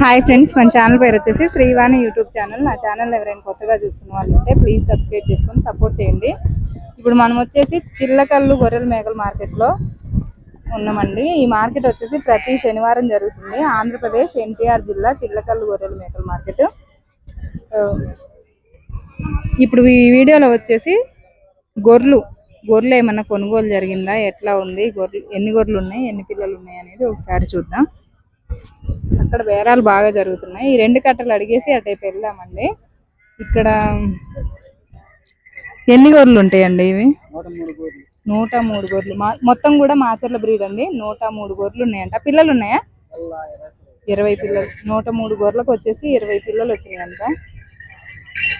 Hi friends మన channel పేరు వచ్చేసి శ్రీవాణి యూట్యూబ్ ఛానల్. నా ఛానల్ ఎవరైనా కొత్తగా చూస్తున్న వాళ్ళు ఉంటే ప్లీజ్ సబ్స్క్రైబ్ చేసుకొని సపోర్ట్ చేయండి. ఇప్పుడు మనం వచ్చేసి చిల్లకల్లు గొర్రెల మేకల మార్కెట్లో ఉన్నామండి. ఈ మార్కెట్ వచ్చేసి ప్రతి శనివారం జరుగుతుంది. ఆంధ్రప్రదేశ్ ఎన్టీఆర్ జిల్లా చిల్లకల్లు గొర్రెల మేకల మార్కెట్. ఇప్పుడు ఈ వీడియోలో వచ్చేసి గొర్రెలు గొర్రెలు ఏమన్నా కొనుగోలు జరిగిందా? ఎట్లా ఉంది? గొర్రెలు ఎన్ని గొర్రెలు ఉన్నాయి? ఎన్ని పిల్లలు ఉన్నాయి అనేది ఒకసారి చూద్దాం. అక్కడ బేరాలు బాగా జరుగుతున్నాయి. ఈ రెండు కట్టలు అడిగేసి అటైపు వెళ్దామండి. ఇక్కడ ఎన్ని గొర్రెలు ఉంటాయండి ఇవి? నూట మూడు గొర్రెలు. మొత్తం కూడా మాచర్ల బ్రీడ్ అండి. నూట మూడు గొర్రెలు ఉన్నాయంట. పిల్లలు ఉన్నాయా? ఇరవై పిల్లలు. నూట మూడు గొర్రెలకు వచ్చేసి ఇరవై పిల్లలు వచ్చినాయంట.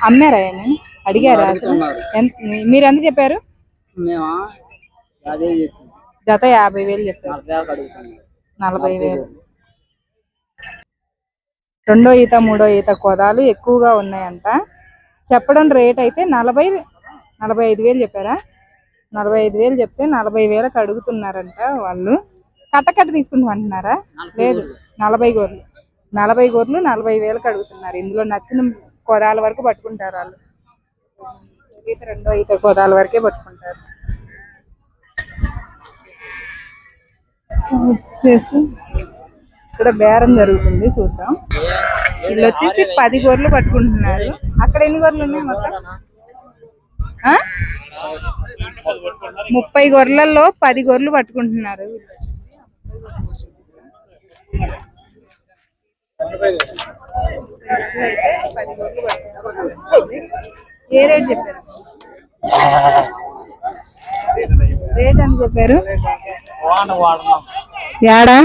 అమ్మారా ఏమి అడిగారా? మీరు ఎంత చెప్పారు? మేమా అదే చెప్పి జత యాభై వేలు చెప్పారు. నలభై వేలు. రెండో ఈత మూడో ఈత కొదాలు ఎక్కువగా ఉన్నాయంట. చెప్పడం రేట్ అయితే నలభై నలభై ఐదు వేలు చెప్పారా? నలభై ఐదు వేలు చెప్తే నలభై వేలకు అడుగుతున్నారంట వాళ్ళు. కట్ట కట్ట తీసుకుంటామంటున్నారా లేదు. నలభై గోర్లు. నలభై గోర్లు నలభై వేలకు అడుగుతున్నారు. ఇందులో నచ్చిన కొదాల వరకు పట్టుకుంటారు వాళ్ళు. రెండో ఈత కొదాల వరకే పట్టుకుంటారు. వచ్చేసి ఇక్కడ బేరం జరుగుతుంది చూద్దాం వీళ్ళు వచ్చేసి పది గొర్రెలు పట్టుకుంటున్నారు అక్కడ ఎన్ని గొర్రెలు ఉన్నాయి మొత్తం ఆ? ముప్పై గొర్రెలలో పది పది గొర్రెలు పట్టుకుంటున్నారు. ఏ రేట్ చెప్పారు రేట్ అని చెప్పారు. యాడా?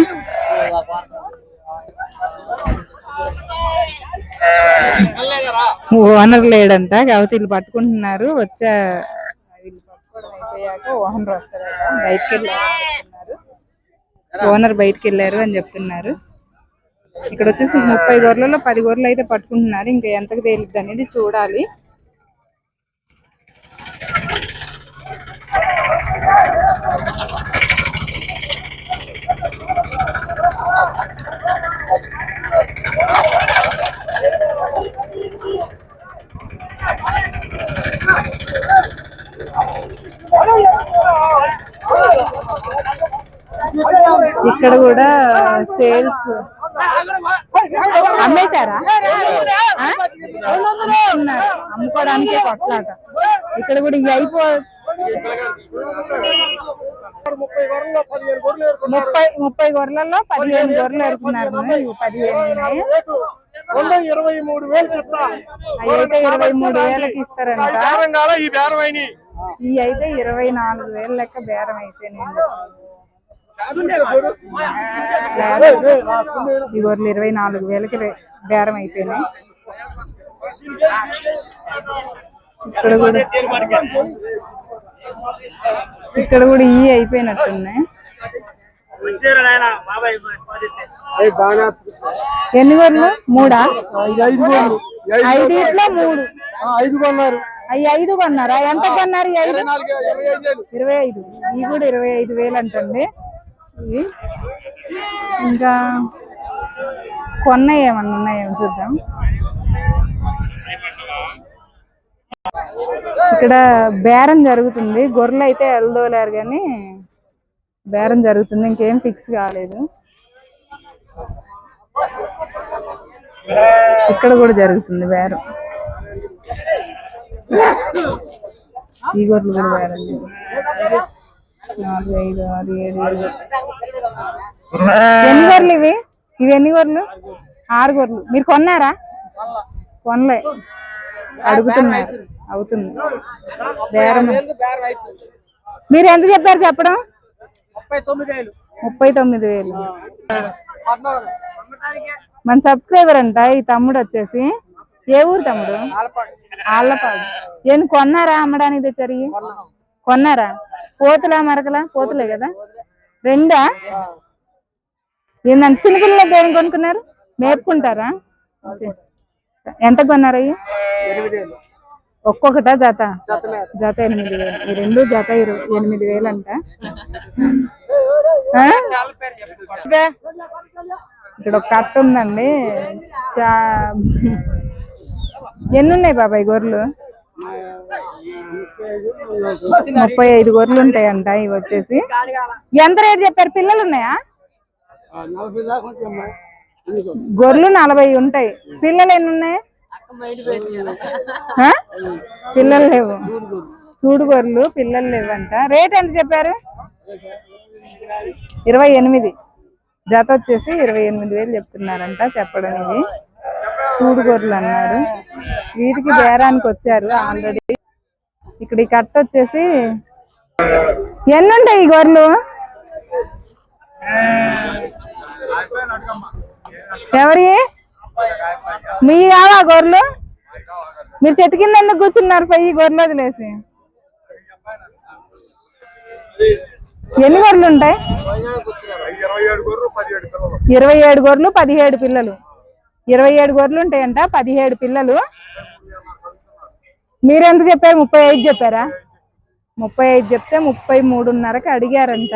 ఓనర్ లేడంట కాబట్టి వీళ్ళు పట్టుకుంటున్నారు. వచ్చే వీళ్ళు పట్టుకోవడం అయిపోయాక ఓనర్ వస్తారట. బయటకి వెళ్ళారు ఓనర్ బయటకు వెళ్ళారు అని చెప్తున్నారు. ఇక్కడ వచ్చేసి ముప్పై గొర్రెలలో పది గొర్రెలు అయితే పట్టుకుంటున్నారు. ఇంకా ఎంతకు తేలిద్ది అనేది చూడాలి. ఇక్కడ కూడా సేల్స్ అమ్మేశారా? అమ్ముకోవడానికి కొట్లాట. ఇక్కడ కూడా ఇవి అయిపో ముప్పై ముప్పై గొర్రెలలో పదిహేను గొర్రెలు ఎరుకున్నారు పదిహేను ఇరవై మూడు వేలు అయితే ఇరవై మూడు వేలకి ఇస్తారంట. ఈ బేరం అయినాయి ఈ అయితే ఇరవై నాలుగు వేల లెక్క బేరం అయిపోయినాయి ఈ గొర్రెలు ఇరవై నాలుగు వేలకి బేరం అయిపోయినాయి. ఇక్కడ కూడా ఇక్కడ కూడా ఈ అయిపోయినట్టున్నాయి. ఎన్ని గొర్రెలు మూడా? ఐదిట్లో మూడు. ఐదు కొన్నారు. అవి ఐదు కొన్నారా? ఎంత కొన్నారు ఐదు? ఇరవై ఐదు ఇవి కూడా ఇరవై ఐదు వేలు అంటండి. ఇవి. ఇంకా కొన్న ఏమన్నా ఉన్నాయేమో చూద్దాం. ఇక్కడ బేరం జరుగుతుంది. గొర్రెలు అయితే ఎల్దోలేరు కానీ బేరం జరుగుతుంది. ఇంకేం ఫిక్స్ కాలేదు. ఇక్కడ కూడా జరుగుతుంది బేరం. ఈ గొర్రెలు కూడా బేరం నాలుగు ఐదు ఆరు ఏడు ఏడు. ఎన్ని గొర్రెలు ఇవి? ఇవి ఎన్ని గొర్రెలు? ఆరు గొర్రెలు. మీరు కొన్నారా? కొనలే. అడుగుతున్నారు. అవుతుంది. బేరం. మీరు ఎంత చెప్పారు చెప్పడం? ముప్పై తొమ్మిది వేలు. మన సబ్స్క్రైబర్ అంట ఈ తమ్ముడు వచ్చేసి. ఏ ఊరు తమ్ముడు? ఆళ్ళపాడు ఏం కొన్నారా అమ్మడానికి తెచ్చారు? కొన్నారా? పోతులా మరకలా? పోతులే కదా? రెండా? ఏందంటే చిన్నపిల్లలు దేని కొనుక్కున్నారు? మేపుకుంటారా. ఎంత కొన్నారు అయ్యి ఎనిమిది వేలు. ఒక్కొక్కటా జత? జత మీద జత ఎనిమిది వేలు. ఈ రెండు జత ఇరు- ఎనిమిది వేలు అంట? ఇక్కడ ఒక కట్ట ఉందండి. చా ఎన్ని ఉన్నాయి బాబాయ్ గొర్రెలు? ముప్పై ఐదు గొర్రెలు ఉంటాయంట ఇవి వచ్చేసి. ఎంత రేటు చెప్పారు? పిల్లలు ఉన్నాయా? గొర్రెలు నలభై ఉంటాయి. పిల్లలు ఎన్ని ఉన్నాయి? పిల్లలు లేవు. సూడు గొర్రెలు పిల్లలు లేవంట. రేట్ ఎంత చెప్పారు? ఇరవై ఎనిమిది. జత వచ్చేసి ఇరవై ఎనిమిది వేలు చెప్తున్నారంట చెప్పడం ఇవి సూడు గొర్రెలు అన్నారు. వీటికి బేరానికి వచ్చారు ఆల్రెడీ. ఇక్కడ ఈ కట్ట వచ్చేసి ఎన్ని ఉంటాయి ఈ గొర్రెలు ఎవరి? మీ కావా గొర్రెలు? మీరు చెట్టు కింద ఎందుకు కూర్చున్నారు పోయి గొర్రెలు వదిలేసి? ఎన్ని గొర్రెలు ఉంటాయి? ఇరవై ఏడు గొర్రెలు పదిహేడు పిల్లలు. ఇరవై ఏడు గొర్రెలు ఉంటాయంట పదిహేడు పిల్లలు. మీరెంత చెప్పారు? ముప్పై ఐదు చెప్పారా? ముప్పై ఐదు చెప్తే ముప్పై మూడున్నరకి అడిగారంట.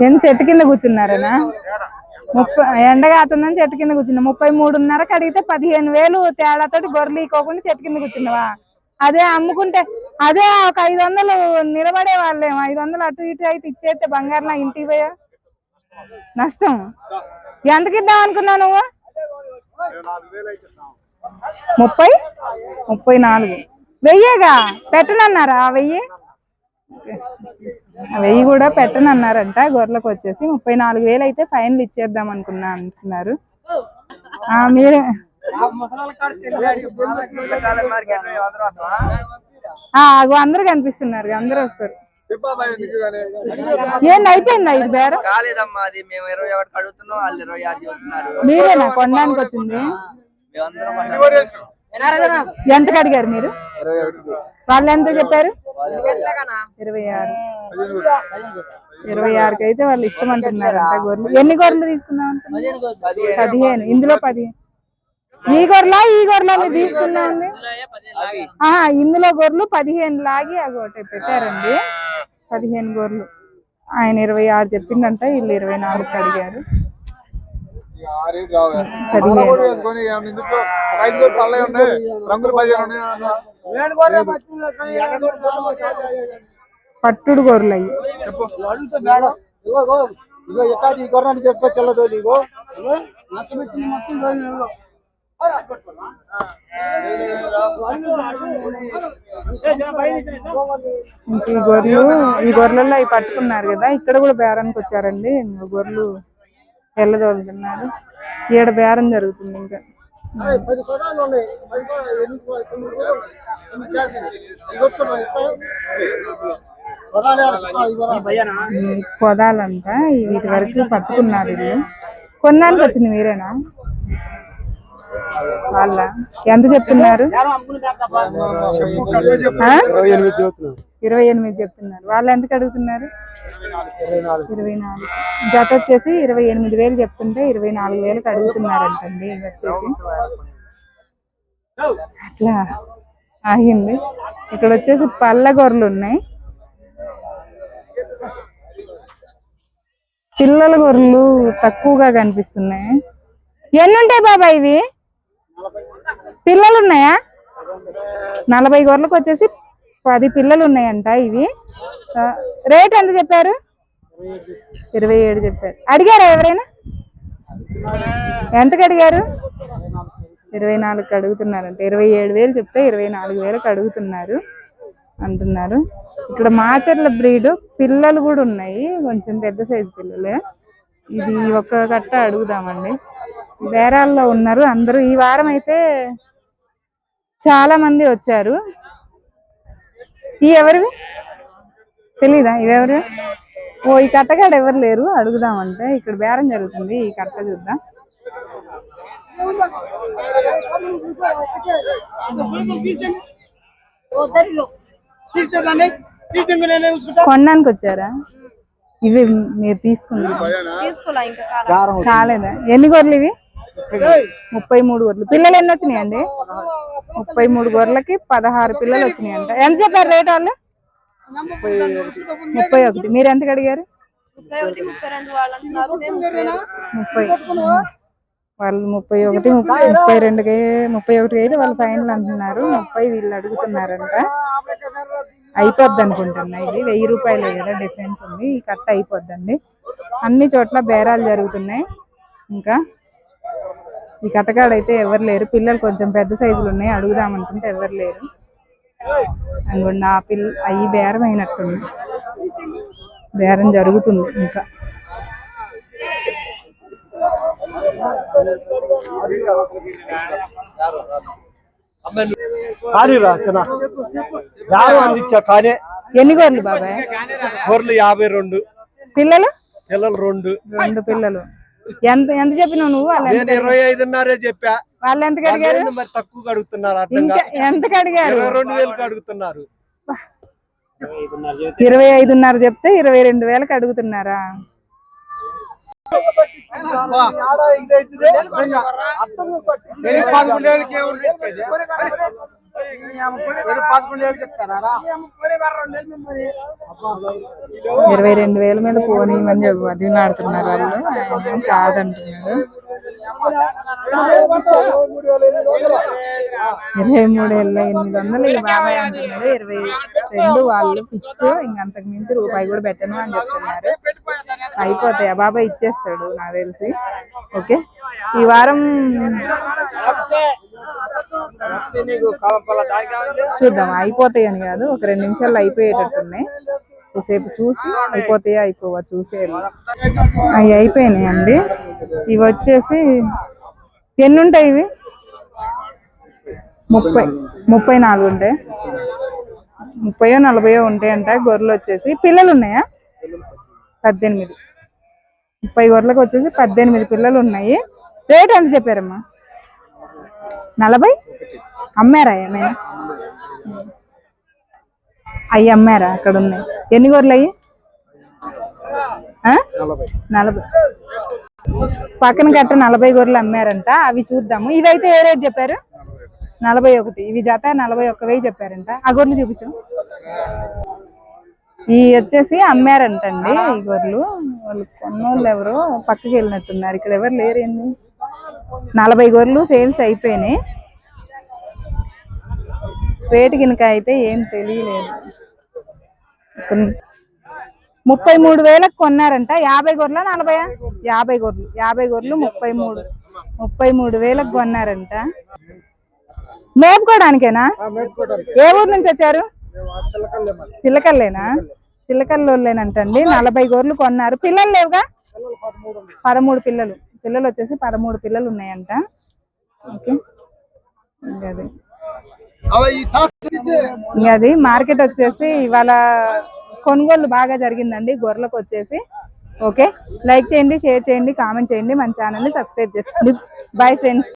నేను చెట్టు కింద కూర్చున్నారనా? ముప్పై ఎండగాతుందని చెట్టు కింద కూర్చున్నా. ముప్పై మూడున్నరకి అడిగితే పదిహేను వేలు తేడాతోటి గొర్రెలు ఇకోకుండా చెట్టు కింద కూర్చున్నావా? అదే అమ్ముకుంటే అదే ఒక ఐదు వందలు నిలబడే వాళ్ళేమో. ఐదు వందలు అటు ఇటు అయితే ఇచ్చేస్తే బంగారం ఇంటికి పోయా? నష్టం. ఎంతకి ఇద్దాం అనుకున్నావు నువ్వు? ముప్పై? ముప్పై నాలుగు. వెయ్యేగా? పెట్టనన్నారా? ఆ వెయ్యి? వెయ్యి కూడా పెట్టనన్నారంట. గొర్రెలకు వచ్చేసి ముప్పై నాలుగు వేలు అయితే ఫైనల్ ఇచ్చేద్దాం అనుకున్నా అంటున్నారు. ఆ, మీరే. అగో అందరూ కనిపిస్తున్నారు అందరూ వస్తారు. ఏంది అయిపోయిందా ఇది బేరం? కాలేదమ్మా అది మేము ఇరవై ఒకటి అడుగుతున్నాం వాళ్ళు ఇరవై ఆరు చెబుతున్నారు మీరేనా? కొనడానికి వచ్చింది? ఎంత అడిగారు మీరు? వాళ్ళు ఎంత చెప్పారు? ఇరవై ఆరు. ఇరవై ఆరుకి అయితే వాళ్ళు ఇష్టమంటున్నారంట గొర్రెలు ఎన్ని గొర్రెలు తీసుకున్నాం? పదిహేను ఇందులో పదిహేను. ఈ గొర్రెలా ఈ గొర్రెలా మీరు తీసుకున్నాండి ఆహా ఇందులో గొర్రెలు పదిహేను లాగి ఒకటి పెట్టారండి. పదిహేను గొర్రెలు ఆయన ఇరవై ఆరు చెప్పిండంట వీళ్ళు ఇరవై నాలుగు అడిగారు. పదిహేను. పట్టుడు గొర్రెలు అయ్యి. ఇగో ఎట్టాటి ఈ గొర్రెని తీసుకొచ్చి వెళ్ళదు నీకు గొర్రెలు ఈ గొర్రెలు ఈ గొర్రెలలో అవి పట్టుకున్నారు కదా ఇక్కడ కూడా బేరానికి వచ్చారండి. గొర్రెలు వెళ్ళదోలుతున్నారు ఈడ బేరం జరుగుతుంది ఇంకా. పది పదాలు ఉన్నాయి. పది ఈ వీటి వరకు పట్టుకున్నారు వీళ్ళు. కొన్నానికి వచ్చింది మీరేనా? వాళ్ళ. ఎంత చెప్తున్నారు? ఇరవై ఎనిమిది చెప్తున్నారు. వాళ్ళు ఎంతకు అడుగుతున్నారు? ఇరవై నాలుగు. జత వచ్చేసి ఇరవై ఎనిమిది వేలు చెప్తుంటే ఇరవై నాలుగు వేలకు అడుగుతున్నారంటండి ఇవి వచ్చేసి. అట్లా ఆగింది. ఇక్కడ వచ్చేసి పళ్ళ గొర్రెలు ఉన్నాయి. పిల్లల గొర్రెలు తక్కువగా కనిపిస్తున్నాయి. ఎన్ని ఉంటాయి బాబా ఇవి? పిల్లలు ఉన్నాయా నలభై గొర్రెలకు వచ్చేసి పది పిల్లలు ఉన్నాయంట ఇవి రేట్ ఎంత చెప్పారు? ఇరవై ఏడు చెప్పారు. అడిగారా ఎవరైనా? ఎంతకు అడిగారు? ఇరవై నాలుగుకి అడుగుతున్నారంట. ఇరవై ఏడు వేలు చెప్తే ఇరవై నాలుగు వేలకు అడుగుతున్నారు అంటున్నారు. ఇక్కడ మాచర్ల బ్రీడ్ పిల్లలు కూడా ఉన్నాయి. కొంచెం పెద్ద సైజు పిల్లలే. ఇది ఒక కట్ట అడుగుదామండి. బేరాల్లో ఉన్నారు అందరూ. ఈ వారం అయితే చాలా మంది వచ్చారు. ఈ ఎవరివి? తెలీదా? ఇవెవరు ఓ ఈ కట్టగాడు ఎవరు లేరు? అడుగుదామంటే ఇక్కడ బేరం జరుగుతుంది. ఈ కట్ట చూద్దాం. కొనడానికి వచ్చారా ఇవి మీరు తీసుకున్నారు? కాలేదా. ఎన్ని గొర్రెలు ఇవి? ముప్పై మూడు గొర్రెలు. పిల్లలు ఎన్ని వచ్చినాయి అండి ముప్పై మూడు గొర్రెలకి పదహారు పిల్లలు వచ్చినాయి అంట ఎంత చెప్పారు రేట్ వాళ్ళు? ముప్పై ఒకటి. మీరు ఎంతకు అడిగారు? ముప్పై వాళ్ళు ముప్పై ఒకటి ముప్పై ముప్పై రెండుకి ముప్పై ఒకటికి అయితే వాళ్ళు ఫైనల్ అంటున్నారు. ముప్పై వీళ్ళు అడుగుతున్నారంట. అయిపోద్ది అనుకుంటున్నా ఇది. వెయ్యి రూపాయలే కదా డిఫరెన్స్ ఉంది. ఈ కట్ట అయిపోద్దండి. అన్ని చోట్ల బేరాలు జరుగుతున్నాయి. ఇంకా ఈ కట్టకాడ అయితే ఎవరు లేరు. పిల్లలు కొంచెం పెద్ద సైజులు ఉన్నాయి. అడుగుదాం అనుకుంటే ఎవరు లేరు. అనుకోండి ఆ పిల్ల అవి బేరం అయినట్టుంది. బేరం జరుగుతుంది ఇంకా. ఎన్ని గోర్లు బాబాయ్? గొర్రెలు యాభై రెండు. పిల్లలు? పిల్లలు రెండు. రెండు పిల్లలు. ఎంత ఎంత చెప్పినావు నువ్వు? వాళ్ళు నేను ఇరవై ఐదున్నరే చెప్పా. వాళ్ళు ఎంత అడిగారు? మరి తక్కువ అడుగుతున్నారు ఇంకా ఎంత అడిగారు? ఇరవై రెండు వేలకు అడుగుతున్నారు. ఇరవై ఐదున్నర చెప్తే ఇరవై రెండు వేలకు అడుగుతున్నారా? ఇరవై రెండు వేల మీద పోనీయమని చెప్పి. బతిమలాడుతున్నారు వాళ్ళు. కాదంటున్నారు. ఇరవై మూడు వేల ఎనిమిది వందలు ఈ బాబాయ్ అంటున్నారు ఇరవై రెండు వాళ్ళు ఫిక్స్. ఇంకంతకు మించి రూపాయి కూడా పెట్టను అని చెప్తున్నారు. అయిపోతాయి? ఆ బాబాయ్ ఇచ్చేస్తాడు నాకు తెలిసి. ఓకే. ఈ వారం చూద్దాం. అయిపోతాయి అని కాదు ఒక రెండు నిమిషాల్లో అయిపోయేటట్టున్నాయి. కొద్దిసేపు చూసి అయిపోతాయా అయిపోవా చూసేయాలి అవి అయిపోయినాయి అండి ఇవి వచ్చేసి ఎన్ని ఉంటాయి ఇవి? ముప్పై ముప్పై నాలుగు ఉంటాయి. ముప్పయో నలభయో ఉంటాయంట. గొర్రెలు వచ్చేసి పిల్లలు ఉన్నాయా? పద్దెనిమిది. ముప్పై గొర్రెలకు వచ్చేసి పద్దెనిమిది పిల్లలు ఉన్నాయి. రేట్ ఎంత చెప్పారమ్మా? నలభై? అమ్మారా ఏమైనా? అవి అమ్మారా? అక్కడ ఉన్నాయి. ఎన్ని గొర్రెలు అయ్యి? నలభై. పక్కన కట్ట నలభై గొర్రెలు అమ్మారంట. అవి చూద్దాము. ఇవైతే ఏ రేట్ చెప్పారు? నలభై ఒకటి. ఇవి జత నలభై ఒక్క వెయ్యి చెప్పారంట. ఆ గొర్రెలు చూపించు. ఈ వచ్చేసి అమ్మారంటండి ఈ గొర్రెలు వాళ్ళు కొన్నోళ్ళు ఎవరో పక్కకి వెళ్ళినట్టున్నారు. ఇక్కడ ఎవరు లేరేంది? నలభై గొర్రెలు సేల్స్ అయిపోయినాయి. రేటు కింద అయితే ఏం తెలియలేదు. ముప్పై మూడు వేలకు కొన్నారంట. యాభై గొర్రెల నలభై యాభై గొర్రెలు. యాభై గొర్రెలు ముప్పై మూడు. ముప్పై మూడు వేలకు కొన్నారంట. మేపుకోవడానికేనా? ఏ ఊరు నుంచి వచ్చారు? చిల్లకల్లేనా చిల్లకల్లోళ్ళేనంటండి నలభై గొర్రెలు కొన్నారు. పిల్లలు లేవుగా? పదమూడు పిల్లలు. పిల్లలు వచ్చేసి పదమూడు పిల్లలు ఉన్నాయంట. ఓకే. అదే. అది మార్కెట్ వచ్చేసి ఇవాళ కొనుగోలు బాగా జరిగిందండి గొర్రెలకు వచ్చేసి. ఓకే? లైక్ చేయండి షేర్ చేయండి కామెంట్ చేయండి మన ఛానల్ని సబ్స్క్రైబ్ చేసుకోండి. Bye friends